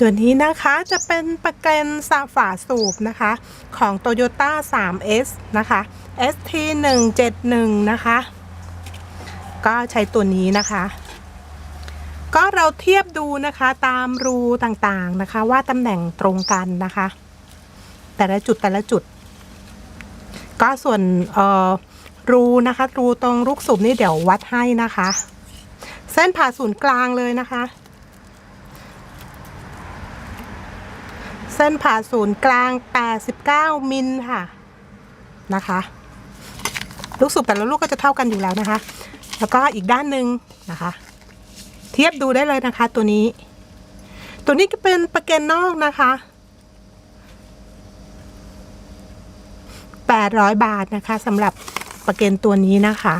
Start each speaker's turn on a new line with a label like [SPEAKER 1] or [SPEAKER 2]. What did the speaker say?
[SPEAKER 1] ตัวนี้นะคะจะเป็นประกันสาฝาสูบนะคะของ Toyota 3S นะคะ ST 171นะคะ ก็ใช้ตัวนี้นะคะ ก็เราเทียบดูนะคะตามรูต่างๆนะคะ ว่าตำแหน่งตรงกันนะคะ แต่ละจุดแต่ละจุด ก็ส่วนเอ่อรูนะคะ รูตรงลูกสูบนี่เดี๋ยววัดให้นะคะ เส้นผ่าศูนย์กลางเลยนะคะ เส้นผ่าศูนย์กลาง 89 มิลค่ะนะคะ ลูกสูบแต่ละลูกก็จะเท่ากันอยู่แล้วนะคะ แล้วก็อีกด้านหนึ่งนะคะ เทียบดูได้เลยนะคะตัวนี้ ตัวนี้ก็เป็นประเกนนอกนะคะ800 บาทนะคะสำหรับประเกนตัวนี้นะคะ